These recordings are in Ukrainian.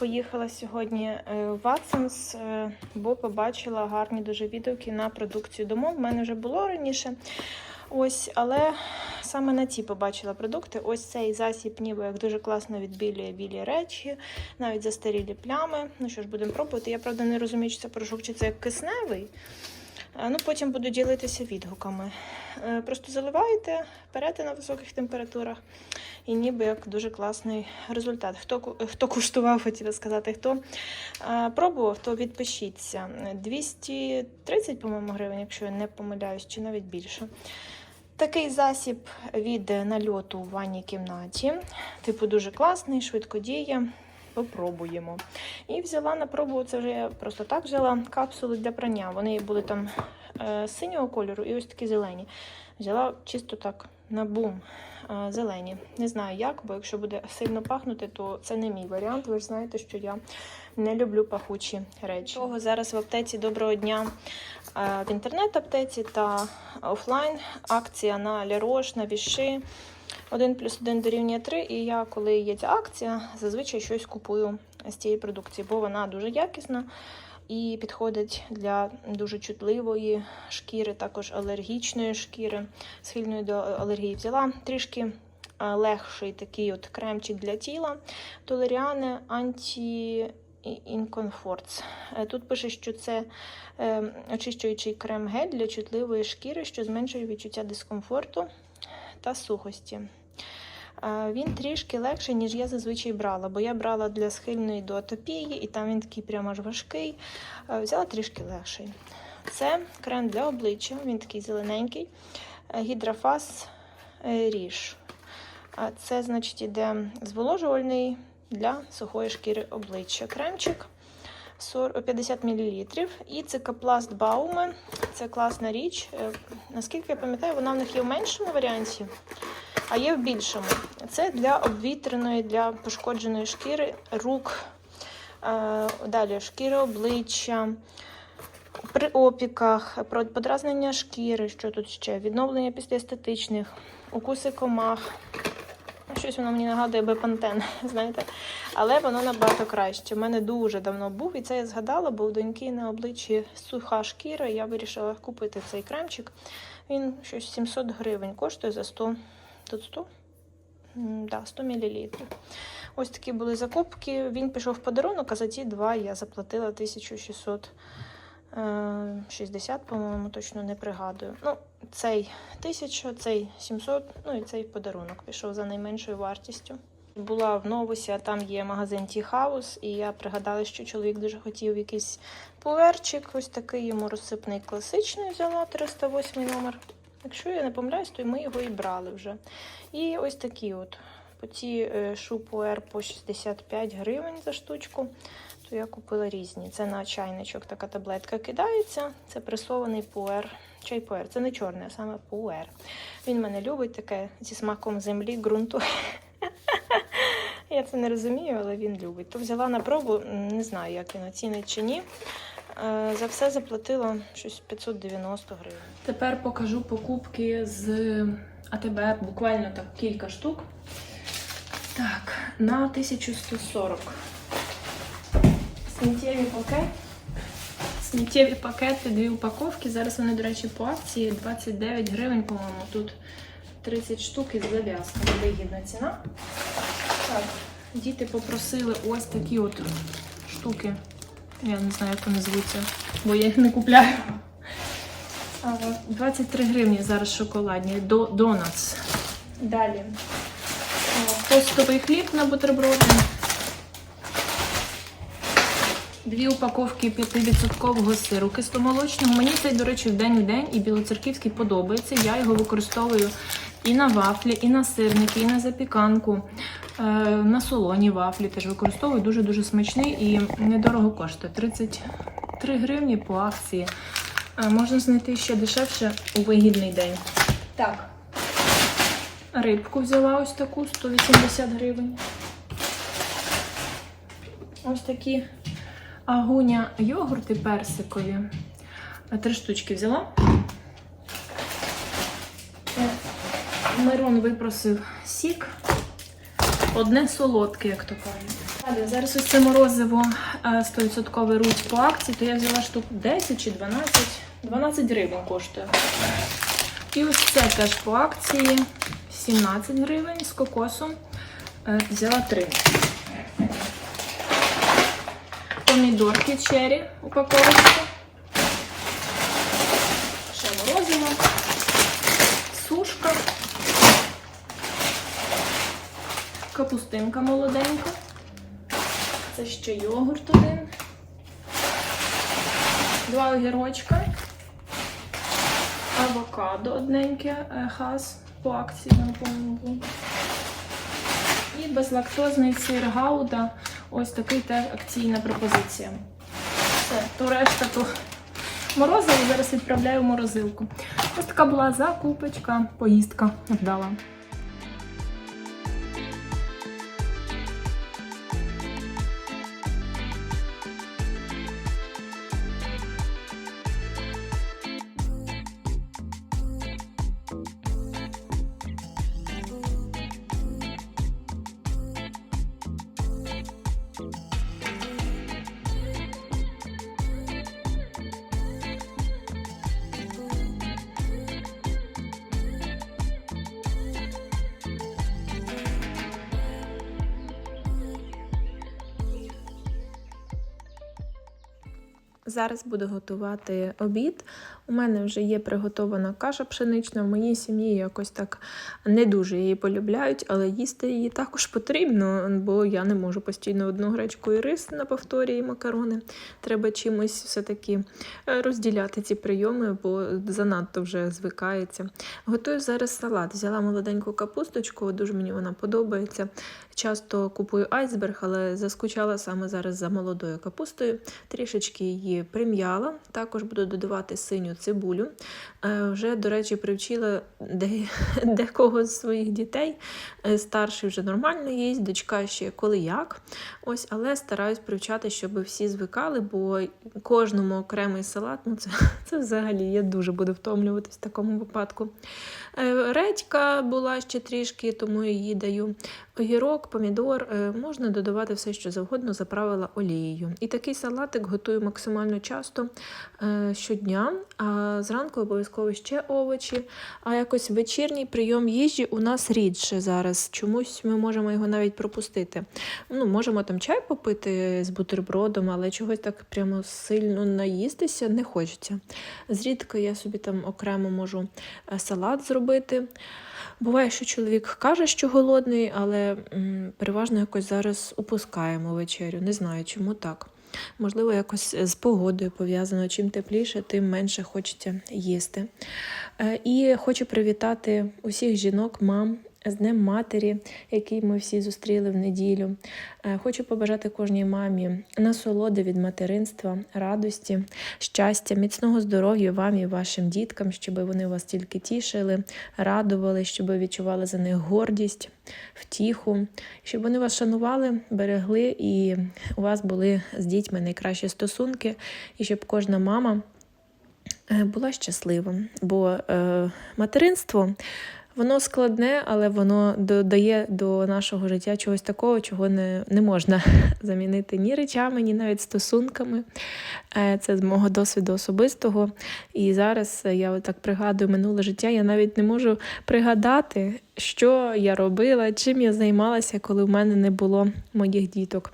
Поїхала сьогодні е, в Watsons, е, бо побачила гарні дуже відгуки на продукцію домов. У мене вже було раніше. Ось, але саме на ці побачила продукти. Ось цей засіб, ніби як дуже класно відбілює білі речі, навіть застарілі плями. Ну що ж, будемо пробувати. Я правда не розумію, чи це порошок, чи це як кисневий. Ну, потім буду ділитися відгуками. Е, Просто заливаєте, перете на високих температурах, і ніби як дуже класний результат. Хто, хто куштував, хотіла сказати, хто пробував, то відпишіться. 230, по-моєму, гривень, якщо я не помиляюсь, чи навіть більше. Такий засіб від нальоту у ванній кімнаті. Типу, дуже класний, швидко діє. Попробуємо. І взяла на пробу, це вже я просто так взяла капсули для прання. Вони були там е, синього кольору і ось такі зелені. Взяла чисто так на бум е, зелені. Не знаю як, бо якщо буде сильно пахнути, то це не мій варіант. Ви ж знаєте, що я не люблю пахучі речі. Того зараз в аптеці доброго дня е, в інтернет-аптеці та офлайн акція на Лярош, на Віши. 1 плюс 1 дорівнює 3, і я, коли є ця акція, зазвичай щось купую з цієї продукції, бо вона дуже якісна і підходить для дуже чутливої шкіри, також алергічної шкіри, схильної до алергії. Взяла трішки е, легший такий от кремчик для тіла Толеріане Анті. Інкомфортс. Тут пише, що це е, очищуючий крем-гель для чутливої шкіри, що зменшує відчуття дискомфорту та сухості. Він трішки легший, ніж я зазвичай брала, бо я брала для схильної до атопії, і там він такий прямо аж важкий. Взяла трішки легший. Це крем для обличчя, він такий зелененький. Е, Гідрофас е, ріж. Це, значить, іде зволожувальний для сухої шкіри обличчя. Кремчик 40 50 мл. І цикопласт Бауме. Це класна річ. Е, Наскільки я пам'ятаю, вона в них є в меншому варіанті, а є в більшому. Це для обвітреної, для пошкодженої шкіри рук. Е, Далі шкіри обличчя. При опіках, подразнення шкіри, що тут ще, відновлення після естетичних, укуси комах. Щось воно мені нагадує бепантен, знаєте. Але воно набагато краще. У мене дуже давно був, і це я згадала, бо у доньки на обличчі суха шкіра. Я вирішила купити цей кремчик. Він щось 700 гривень коштує за 100. Тут 100? Да, 100 мл. Ось такі були закупки. Він пішов в подарунок, а за ці два я заплатила 1600 е, 60, по-моєму, точно не пригадую. Ну, цей 1000, цей 700, ну і цей подарунок пішов за найменшою вартістю. Була в Новусі, а там є магазин Tea House, і я пригадала, що чоловік дуже хотів якийсь пуверчик, ось такий йому розсипний класичний взяла 308 номер. Якщо я не помиляюсь, то ми його і брали вже. І ось такі от. По ці е, шу пуер по 65 гривень за штучку, то я купила різні. Це на чайничок така таблетка кидається. Це пресований пуер. Чай пуер. Це не чорний, а саме пуер. Він мене любить таке зі смаком землі, ґрунту. Я це не розумію, але він любить. То взяла на пробу, не знаю, як він оцінить чи ні. Е, За все заплатила щось 590 гривень. Тепер покажу покупки з АТБ, буквально так кілька штук. Так, на 1140. Сміттєві пакети. Сміттєві пакети, дві упаковки. Зараз вони, до речі, по акції 29 гривень, по-моєму. Тут 30 штук із зав'язками. Вигідна ціна. Так, діти попросили ось такі от штуки. Я не знаю, як вони звуться, бо я їх не купляю. 23 гривні зараз шоколадні. До Донатс. Далі. О, Тостовий хліб на бутерброди. Дві упаковки 5% сиру кисломолочного. Мені цей, до речі, в день в день і білоцерківський подобається. Я його використовую і на вафлі, і на сирники, і на запіканку. Е, на солоні вафлі теж використовую. Дуже-дуже смачний і недорого коштує. 33 гривні по акції. Е, можна знайти ще дешевше у вигідний день. Так. Рибку взяла ось таку 180 гривень. Ось такі агуня йогурти персикові. Три штучки взяла. Е, Мирон випросив сік. Одне солодке, як то кажуть. Зараз ось це морозиво е, 100% руть по акції, то я взяла штук 10 чи 12. 12 гривень коштує. І ось це теж по акції 17 гривень з кокосом. Е, Взяла 3. Помідорки черрі упаковочка. Ще морозиво. Сушка. Капустинка молоденька. Це ще йогурт один. Два огірочка. Авокадо одненьке, е, хас по акції на по-моєму. І безлактозний сир гауда. Ось такий та акційна пропозиція. Все, то решта то морозиво зараз відправляю в морозилку. Ось така була закупочка, поїздка вдала. Зараз буду готувати обід. У мене вже є приготована каша пшенична. В моїй сім'ї якось так не дуже її полюбляють, але їсти її також потрібно, бо я не можу постійно одну гречку і рис на повторі і макарони. Треба чимось все-таки е, розділяти ці прийоми, бо занадто вже звикається. Готую зараз салат. Взяла молоденьку капусточку, дуже мені вона подобається. Часто купую айсберг, але заскучала саме зараз за молодою капустою. Трішечки її прим'яла. Також буду додавати синю цибулю. Е, Вже, до речі, привчила де- декого з своїх дітей. Е, Старший вже нормально їсть, дочка ще коли як. Ось, але стараюсь привчати, щоб всі звикали, бо кожному окремий салат, ну це, це взагалі я дуже буду втомлюватись в такому випадку. Е, Редька була ще трішки, тому її даю. Огірок, помідор, е, можна додавати все, що завгодно, заправила олією. І такий салатик готую максимально часто е, щодня. А зранку обов'язково ще овочі. А якось вечірній прийом їжі у нас рідше зараз. Чомусь ми можемо його навіть пропустити. Ну, можемо там чай попити з бутербродом, але чогось так прямо сильно наїстися не хочеться. Зрідка я собі там окремо можу е, салат зробити. Буває, що чоловік каже, що голодний, але переважно якось зараз упускаємо вечерю. Не знаю, чому так. Можливо, якось з погодою пов'язано. Чим тепліше, тим менше хочеться їсти. Е, І хочу привітати усіх жінок, мам з Днем Матері, який ми всі зустріли в неділю. Е, Хочу побажати кожній мамі насолоди від материнства, радості, щастя, міцного здоров'я вам і вашим діткам, щоб вони вас тільки тішили, радували, щоб ви відчували за них гордість, втіху, щоб вони вас шанували, берегли і у вас були з дітьми найкращі стосунки, і щоб кожна мама е, була щаслива. Бо е, материнство. Воно складне, але воно додає до нашого життя чогось такого, чого не, не можна замінити ні речами, ні навіть стосунками. Е, Це з мого досвіду особистого. І зараз е, я так пригадую минуле життя. Я навіть не можу пригадати, що я робила, чим я займалася, коли в мене не було моїх діток.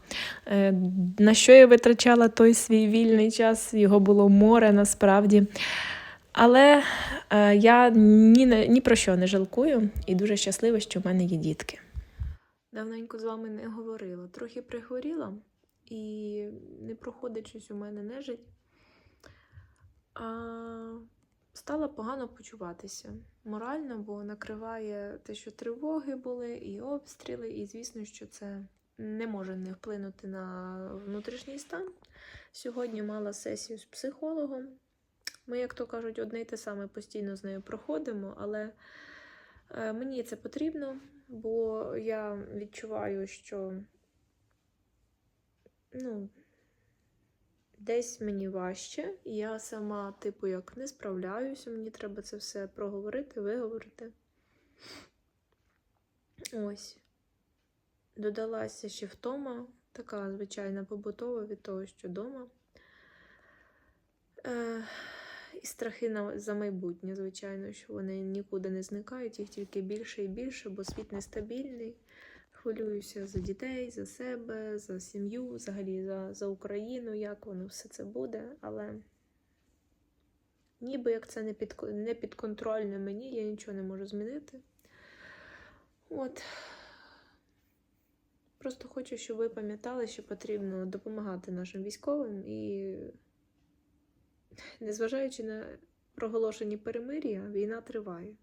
Е, На що я витрачала той свій вільний час, його було море насправді. Але е, я ні, ні про що не жалкую і дуже щаслива, що в мене є дітки. Давненько з вами не говорила. Трохи прихворіла і не проходить щось у мене нежить. А, стала погано почуватися морально, бо накриває те, що тривоги були, і обстріли, і звісно, що це не може не вплинути на внутрішній стан. Сьогодні мала сесію з психологом. Ми, як то кажуть, одне й те саме постійно з нею проходимо, але е, мені це потрібно, бо я відчуваю, що ну, десь мені важче, і я сама, типу, як не справляюся, мені треба це все проговорити, виговорити. Ось. Додалася ще втома, така звичайна побутова від того, що вдома. Е, і страхи за майбутнє, звичайно, що вони нікуди не зникають, їх тільки більше і більше, бо світ нестабільний. Хвилююся за дітей, за себе, за сім'ю, взагалі за, за Україну, як воно все це буде. Але ніби як це не, під, не підконтрольне мені, я нічого не можу змінити. От. Просто хочу, щоб ви пам'ятали, що потрібно допомагати нашим військовим і, незважаючи на проголошені перемир'я, війна триває.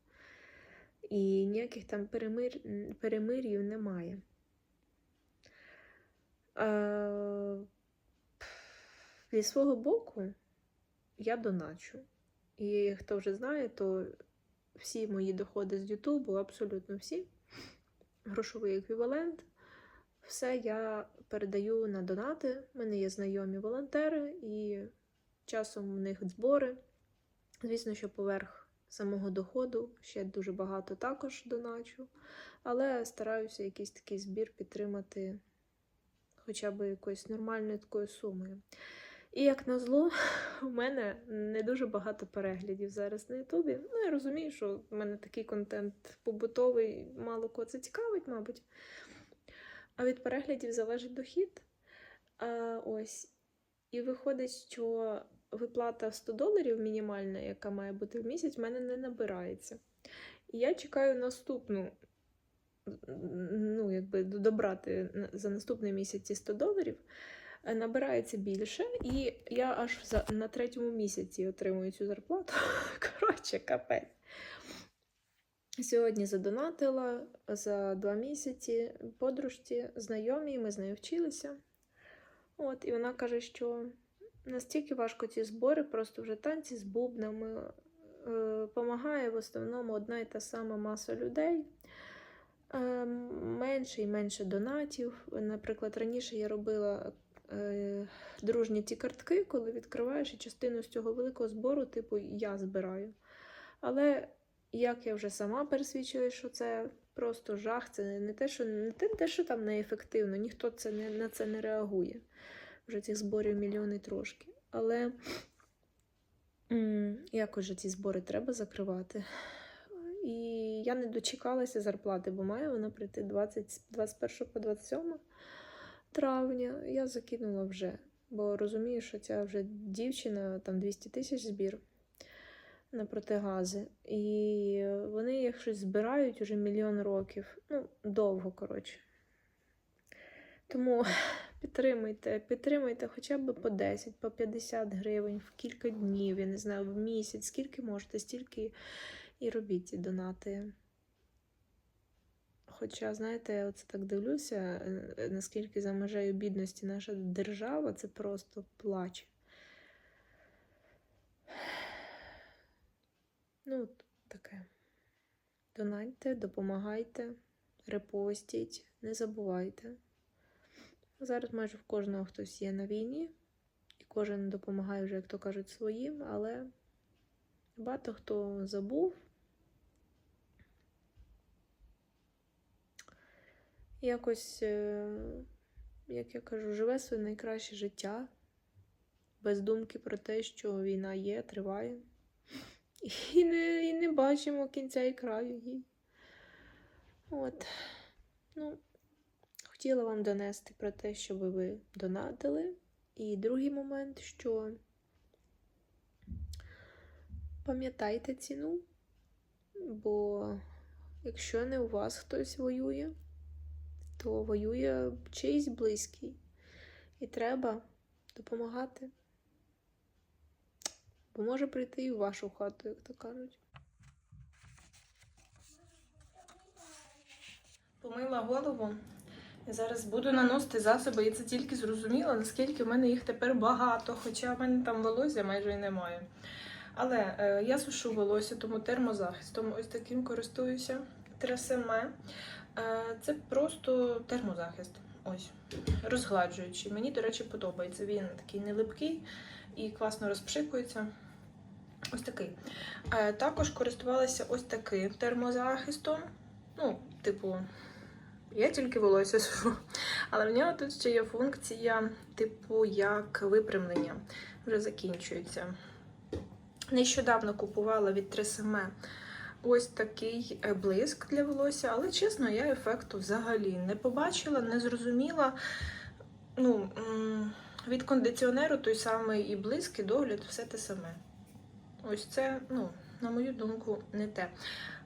І ніяких там перемир... перемир'їв немає. Е... Зі свого боку я доначу. І хто вже знає, то всі мої доходи з Ютубу, абсолютно всі, грошовий еквівалент, все я передаю на донати. У мене є знайомі волонтери, і часом у них збори. Звісно, що поверх самого доходу ще дуже багато також доначу, але стараюся якийсь такий збір підтримати хоча б якоюсь нормальною такою сумою. І як назло, у мене не дуже багато переглядів зараз на Ютубі. Ну, я розумію, що в мене такий контент побутовий, мало кого це цікавить, мабуть. А від переглядів залежить дохід. А, ось. І виходить, що виплата 100 доларів мінімальна, яка має бути в місяць, в мене не набирається. І я чекаю наступну, ну, якби добрати за наступний місяць ці 100 доларів. Е, Набирається більше, і я аж на третьому місяці отримую цю зарплату. Коротше, капець. Сьогодні задонатила за два місяці подружці, знайомій, ми з нею вчилися. От, і вона каже, що настільки важко ці збори, просто вже танці з бубнами. Е, Помагає в основному одна і та сама маса людей. Е, менше і менше донатів. Наприклад, раніше я робила е, дружні ті картки, коли відкриваєш і частину з цього великого збору, типу, я збираю. Але як я вже сама пересвідчилася, що це просто жах, це не те, що не те що там неефективно, ніхто це не, на це не реагує. Вже цих зборів мільйони трошки. Але якось же ці збори треба закривати. І я не дочекалася зарплати, бо має вона прийти 20, 21 по 27 травня. Я закинула вже, бо розумію, що ця вже дівчина там 200 тисяч збір на протигази. І вони їх щось збирають уже мільйон років. Ну, довго, коротше. Тому підтримуйте, підтримуйте хоча б по 10, по 50 гривень в кілька днів, я не знаю, в місяць, скільки можете, стільки і робіть ці донати. Хоча, знаєте, я оце так дивлюся, е, наскільки за межею бідності наша держава, це просто плач. Ну, таке. Донатьте, допомагайте, репостіть, не забувайте. Зараз майже в кожного хтось є на війні, і кожен допомагає вже, як то кажуть, своїм, але багато хто забув. Якось, е, як я кажу, живе своє найкраще життя, без думки про те, що війна є, триває. І не, і не бачимо кінця і краю їй. От. Хотіла вам донести про те, щоб ви донатили. І другий момент, що пам'ятайте ціну, бо якщо не у вас хтось воює, то воює чийсь близький. І треба допомагати. Бо може прийти і в вашу хату, як то кажуть. Помила голову. Я зараз буду наносити засоби, і це тільки зрозуміло, наскільки в мене їх тепер багато, хоча в мене там волосся майже і немає. Але е, я сушу волосся, тому термозахистом ось таким користуюся. Тресеме. Е, це просто термозахист. Ось, розгладжуючий. Мені, до речі, подобається. Він такий не липкий і класно розпшикується. Ось такий. Е, також користувалася ось таким термозахистом. Ну, типу, я тільки волосся сушу. Але в нього тут ще є функція, типу, як випрямлення. Вже закінчується. Нещодавно купувала від 3SM ось такий е, блиск для волосся, але чесно, я ефекту взагалі не побачила, не зрозуміла. Ну, від кондиціонеру той самий і блиск, і догляд, все те саме. Ось це, ну, на мою думку, не те.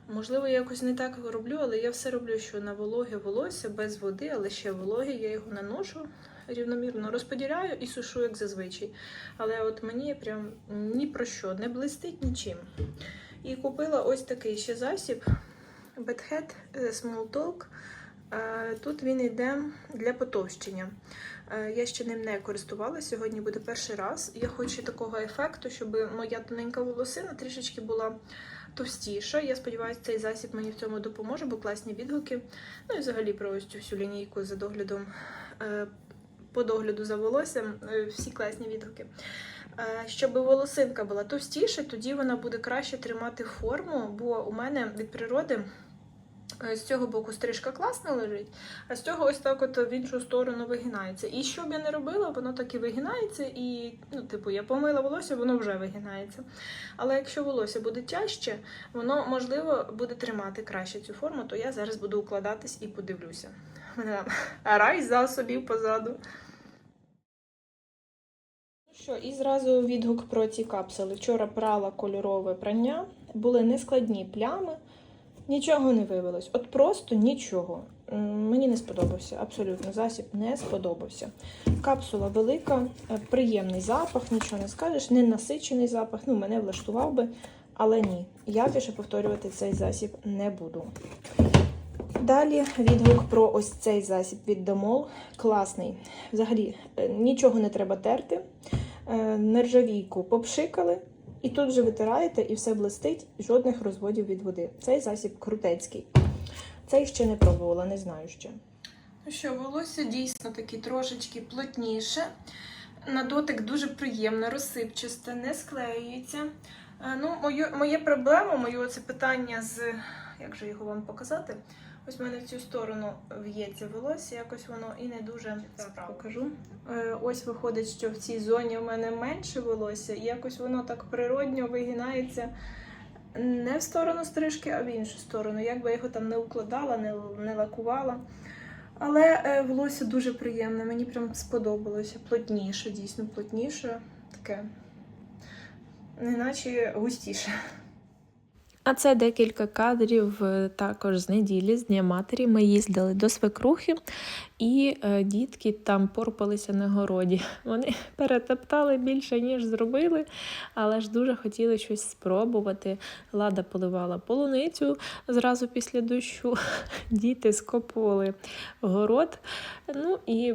Можливо, я якось не так роблю, але я все роблю, що на вологе волосся без води, але ще вологе, я його наношу рівномірно, розподіляю і сушу, як зазвичай. Але от мені прям ні про що, не блистить нічим. І купила ось такий ще засіб Bad Head е, Small Talk. Е, Тут він йде для потовщення. Е, Я ще ним не користувалася, сьогодні буде перший раз. Я хочу такого ефекту, щоб моя тоненька волосина трішечки була товстіша. Я сподіваюся, цей засіб мені в цьому допоможе, бо класні відгуки. Ну і взагалі про ось цю всю лінійку за доглядом е, по догляду за волоссям. е, Всі класні відгуки. Е, Щоб волосинка була товстіша, тоді вона буде краще тримати форму, бо у мене від природи з цього боку стрижка класно лежить, а з цього ось так от в іншу сторону вигинається. І що б я не робила, воно так і вигинається, і, ну, типу, я помила волосся, воно вже вигинається. Але якщо волосся буде тяжче, воно, можливо, буде тримати краще цю форму, то я зараз буду укладатись і подивлюся. Мене там рай засобів позаду. Ну що, і зразу відгук про ці капсули. Вчора прала кольорове прання, були нескладні плями, нічого не виявилось. От просто нічого. Мені не сподобався, абсолютно засіб не сподобався. Капсула велика, е, приємний запах, нічого не скажеш, не насичений запах, ну мене влаштував би, але ні. Я більше повторювати цей засіб не буду. Далі відгук про ось цей засіб від Домол. Класний. Взагалі е, нічого не треба терти. Е, Нержавійку попшикали, і тут же витираєте, і все блистить, жодних розводів від води. Цей засіб крутецький. Цей ще не пробувала, не знаю ще. Ну що, волосся дійсно таки трошечки плотніше. На дотик дуже приємне, розсипчасте, не склеюється. Е, Ну, мою, моє проблема, моє це питання з. Як же його вам показати? Ось в мене в цю сторону в'ється волосся, якось воно і не дуже справа. покажу. Е, Ось виходить, що в цій зоні в мене менше волосся, і якось воно так природньо вигинається не в сторону стрижки, а в іншу сторону. Як би я його там не укладала, не, не лакувала. Але е, волосся дуже приємне, мені прям сподобалося. Плотніше, дійсно плотніше, таке, неначе густіше. А це декілька кадрів е, також з неділі, з Дня матері. Ми їздили до свекрухи, і е, дітки там порпалися на городі. Вони перетоптали більше, ніж зробили, але ж дуже хотіли щось спробувати. Лада поливала полуницю зразу після дощу. Діти скопували город. Ну і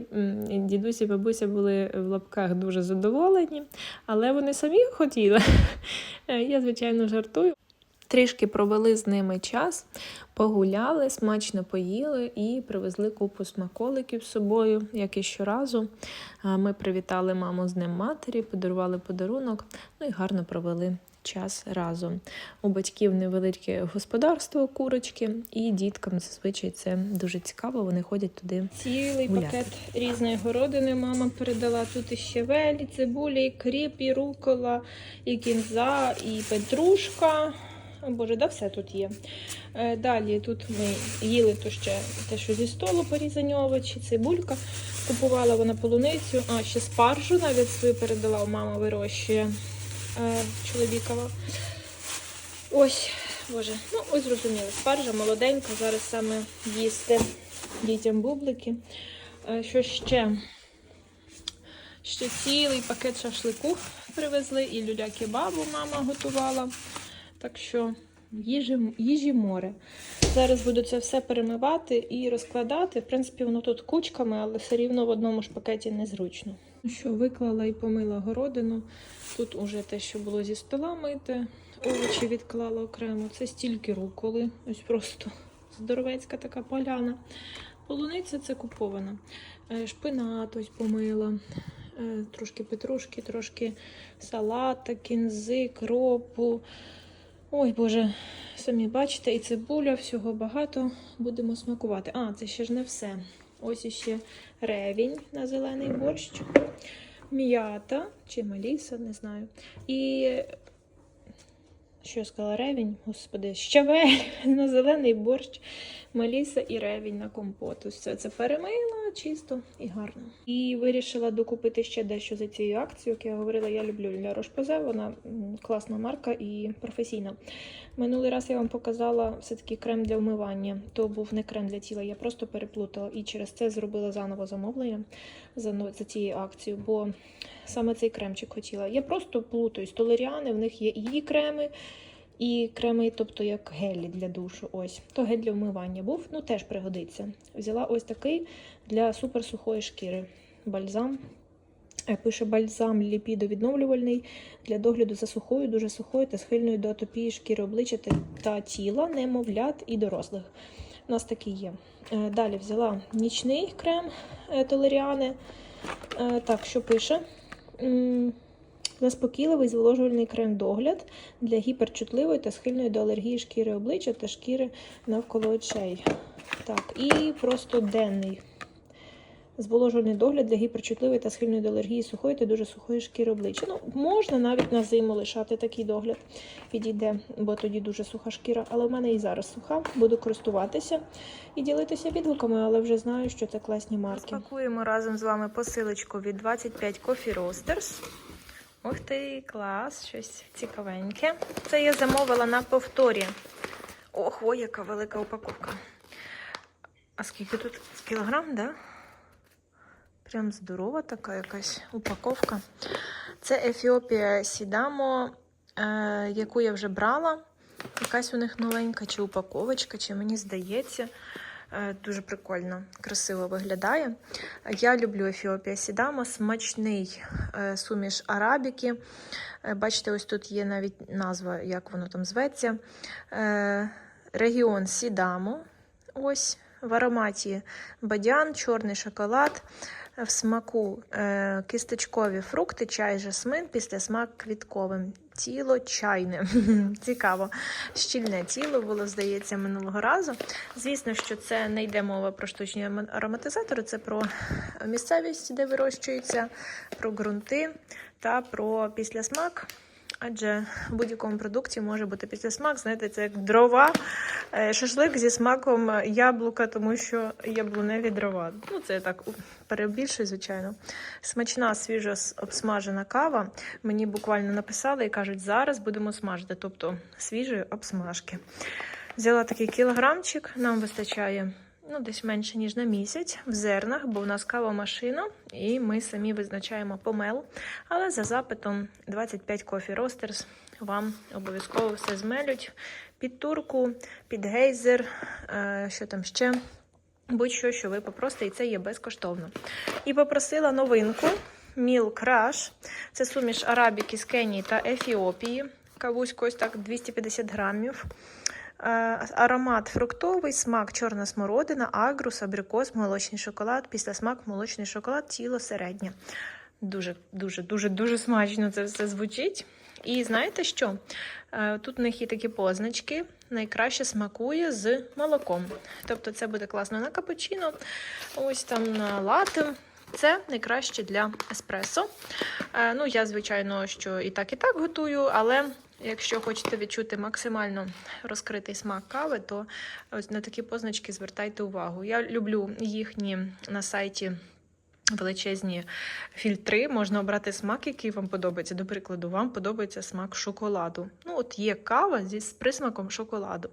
дідусь бабуся були в лапках дуже задоволені, але вони самі хотіли. Е, Я, звичайно, жартую. Трішки провели з ними час, погуляли, смачно поїли і привезли купу смаколиків з собою, як і щоразу. Ми привітали маму з Днем матері, подарували подарунок, ну і гарно провели час разом. У батьків невелике господарство, курочки, і діткам зазвичай це дуже цікаво. Вони ходять туди. Цілий Гуляти. пакет різної городини мама передала. Тут і щавель, і цибуля, і кріп, і рукола, і кінза, і петрушка. О, Боже, да все тут є. Е, Далі тут ми їли то ще те, що зі столу порізані овочі, цибулька. Купувала вона полуницю, а ще спаржу навіть свою передала, мама вирощує е, чоловікова. Ось, Боже, ну ось зрозуміли. Спаржа молоденька, зараз саме їсти дітям бублики. Е, Що ще? Ще цілий пакет шашлику привезли, і люля кебабу мама готувала. Так що їжі, їжі море. Зараз буду це все перемивати і розкладати. В принципі, воно тут кучками, але все рівно в одному ж пакеті незручно. Ну що, виклала і помила городину. Тут уже те, що було зі стола мити, овочі відклала окремо. Це стільки руколи. Ось просто здоровецька така поляна. Полуниця це купована. Е, Шпинат ось помила. Е, Трошки петрушки, трошки салата, кінзи, кропу. Ой, Боже, самі бачите, і цибуля, всього багато. Будемо смакувати. А, це ще ж не все. Ось іще ревінь на зелений борщ, м'ята чи маліса, не знаю. І що я сказала, ревінь, господи, щавель на зелений борщ, маліса і ревінь на компот. Ось це, це перемила чисто і гарно. І вирішила докупити ще дещо за цією акцією. Як я говорила, я люблю Ля Рошпозе, вона класна марка і професійна. Минулий раз я вам показала все-таки крем для вмивання. То був не крем для тіла, я просто переплутала і через це зробила заново замовлення за, за цією акцією, бо саме цей кремчик хотіла. Я просто плутаюсь. Толеріани, в них є її креми, і креми, тобто як гелі для душу. Ось. То гель для вмивання був, ну теж пригодиться. Взяла ось такий для суперсухої шкіри. Бальзам. Е, Пише бальзам ліпідовідновлювальний для догляду за сухою, дуже сухою та схильною до атопії шкіри обличчя та- тіла, немовлят і дорослих. У нас такий є. Е, Далі взяла нічний крем е, Толеріани. Е, Так, що пише? Заспокійливий зволожувальний крем-догляд для гіперчутливої та схильної до алергії шкіри обличчя та шкіри навколо очей. Так, і просто денний. Зволожувальний догляд для гіперчутливої та схильної до алергії сухої та дуже сухої шкіри обличчя. Ну, можна навіть на зиму лишати такий догляд. Підійде, бо тоді дуже суха шкіра. Але в мене і зараз суха. Буду користуватися і ділитися відгуками, але вже знаю, що це класні марки. Розпакуємо разом з вами посилочку від 25 Coffee Roasters. Ух ти, клас, щось цікавеньке. Це я замовила на повторі. Ох, ой, яка велика упаковка. А скільки тут? Кілограм, да? Прям здорова така якась упаковка. Це Ефіопія Сідамо, е, яку я вже брала. Якась у них новенька, чи упаковочка, чи мені здається. Е, Дуже прикольно, красиво виглядає. Я люблю Ефіопія Сідамо, смачний е, суміш арабіки. Е, Бачите, ось тут є навіть назва, як воно там зветься. Регіон Сідамо. Ось в ароматі бадян, чорний шоколад. В смаку кисточкові фрукти, чай, жасмин, після смак квітковим. Тіло чайне. Цікаво. Щільне тіло було, здається, минулого разу. Звісно, що це не йде мова про штучні арома- ароматизатори, це про місцевість, де вирощуються, про ґрунти та про післясмак. Адже в будь-якому продукті може бути післясмак. Знаєте, це як дрова, е, шашлик зі смаком яблука, тому що яблуневі дрова. Ну, це я так перебільшую, звичайно. Смачна, свіжо с- обсмажена кава. Мені буквально написали і кажуть, зараз будемо смажити, тобто свіжої обсмажки. Взяла такий кілограмчик, нам вистачає ну, десь менше, ніж на місяць в зернах, бо в нас кава машина, і ми самі визначаємо помел. Але за запитом 25 Coffee Roasters вам обов'язково все змелють під турку, під гейзер, е, що там ще. Будь-що, що ви попросите, і це є безкоштовно. І попросила новинку Milk Rush. Це суміш арабіки з Кенії та Ефіопії. Кавусько ось так 250 грамів. Е, Аромат фруктовий, смак чорна смородина, агрус, абрикос, молочний шоколад, після смак молочний шоколад, тіло середнє. Дуже, дуже, дуже, дуже смачно це все звучить. І знаєте що? Е, Тут у них є такі позначки. Найкраще смакує з молоком. Тобто це буде класно на капучино, ось там на лате. Це найкраще для еспресо. Е, Ну, я, звичайно, що і так, і так готую, але якщо хочете відчути максимально розкритий смак кави, то ось на такі позначки звертайте увагу. Я люблю їхні на сайті. Величезні фільтри, можна обрати смак, який вам подобається. До прикладу, вам подобається смак шоколаду. Ну, от є кава зі присмаком шоколаду.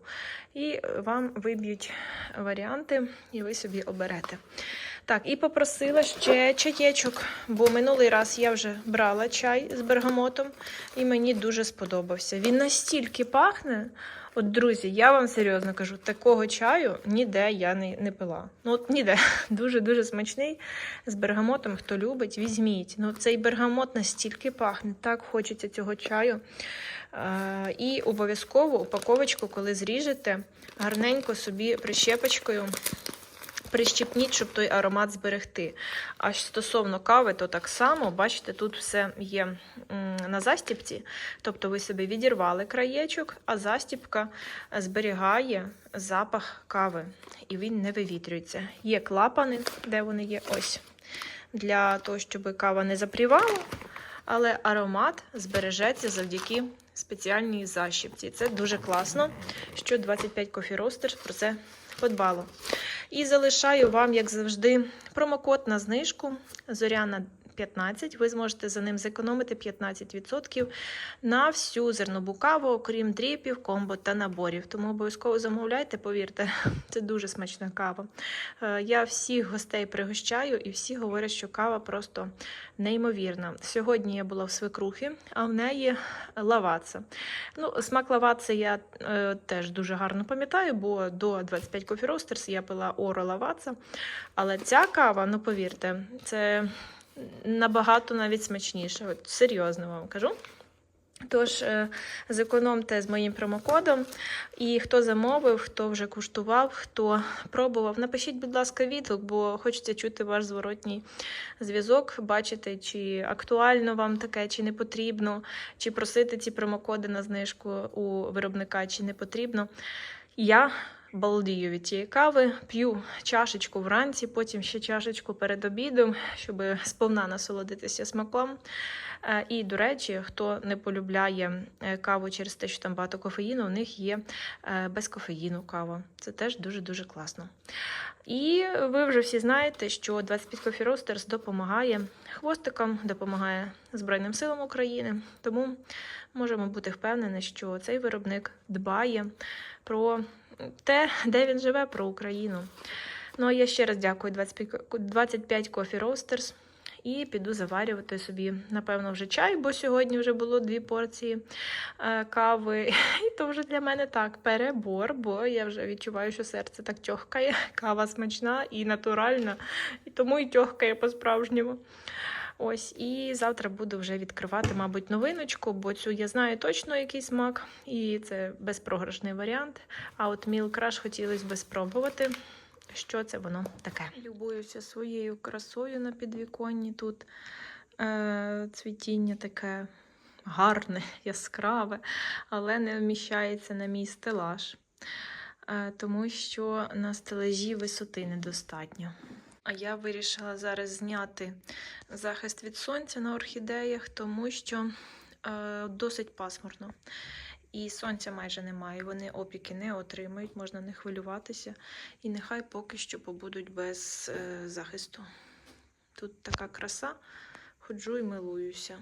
І вам виб'ють варіанти, і ви собі оберете. Так, і попросила ще чаєчок, бо минулий раз я вже брала чай з бергамотом, і мені дуже сподобався. Він настільки пахне. От, друзі, я вам серйозно кажу, такого чаю ніде я не, не пила. Ну, от ніде. Дуже-дуже смачний з бергамотом. Хто любить, візьміть. Ну, цей бергамот настільки пахне, так хочеться цього чаю. Е, і обов'язково упаковочку, коли зріжете, гарненько собі прищепочкою прищипніть, щоб той аромат зберегти. А стосовно кави, то так само, бачите, тут все є на застіпці. Тобто ви собі відірвали краєчок, а застіпка зберігає запах кави, і він не вивітрюється. Є клапани, де вони є ось, для того, щоб кава не запрівала, але аромат збережеться завдяки спеціальній защіпці. Це дуже класно, що 25 Coffee про це подбало. І залишаю вам, як завжди, промокод на знижку Зоряна 15. Ви зможете за ним зекономити 15% на всю зернову каву, окрім дріпів, комбо та наборів. Тому обов'язково замовляйте, повірте, це дуже смачна кава. Е, Я всіх гостей пригощаю, і всі говорять, що кава просто неймовірна. Сьогодні я була в свекрухі, а в неї лаваца. Ну, смак лаваца я е, теж дуже гарно пам'ятаю, бо до 25 Coffee Roasters я пила оро лаваца. Але ця кава, ну повірте, це набагато навіть смачніше. От серйозно вам кажу. Тож, е, зекономте з моїм промокодом. І хто замовив, хто вже куштував, хто пробував, напишіть, будь ласка, відгук, бо хочеться чути ваш зворотній зв'язок, бачити, чи актуально вам таке, чи не потрібно, чи просити ці промокоди на знижку у виробника, чи не потрібно. Я балдію від цієї кави, п'ю чашечку вранці, потім ще чашечку перед обідом, щоб сповна насолодитися смаком. Е, І, до речі, хто не полюбляє е, каву через те, що там багато кофеїну, у них є е, без кофеїну кава. Це теж дуже-дуже класно. І ви вже всі знаєте, що 25 Coffee Roasters допомагає хвостикам, допомагає Збройним силам України. Тому можемо бути впевнені, що цей виробник дбає про те, де він живе, про Україну. Ну а я ще раз дякую 25 25 Coffee Roasters. І піду заварювати собі, напевно, вже чай, бо сьогодні вже було дві порції е, кави. І то вже для мене так перебор, бо я вже відчуваю, що серце так тьохкає. Кава смачна і натуральна, і тому і тьохкає по-справжньому. Ось, і завтра буду вже відкривати, мабуть, новиночку, бо цю я знаю точно який смак, і це безпрограшний варіант. А от Crush хотілося би спробувати. Що це воно таке? Любуюся своєю красою на підвіконні. Тут е, цвітіння таке гарне, яскраве, але не вміщається на мій стелаж, е, тому що на стелажі висоти недостатньо. А я вирішила зараз зняти захист від сонця на орхідеях, тому що е, досить пасмурно. І сонця майже немає. Вони опіки не отримають, можна не хвилюватися. І нехай поки що побудуть без е, захисту. Тут така краса, ходжу і милуюся.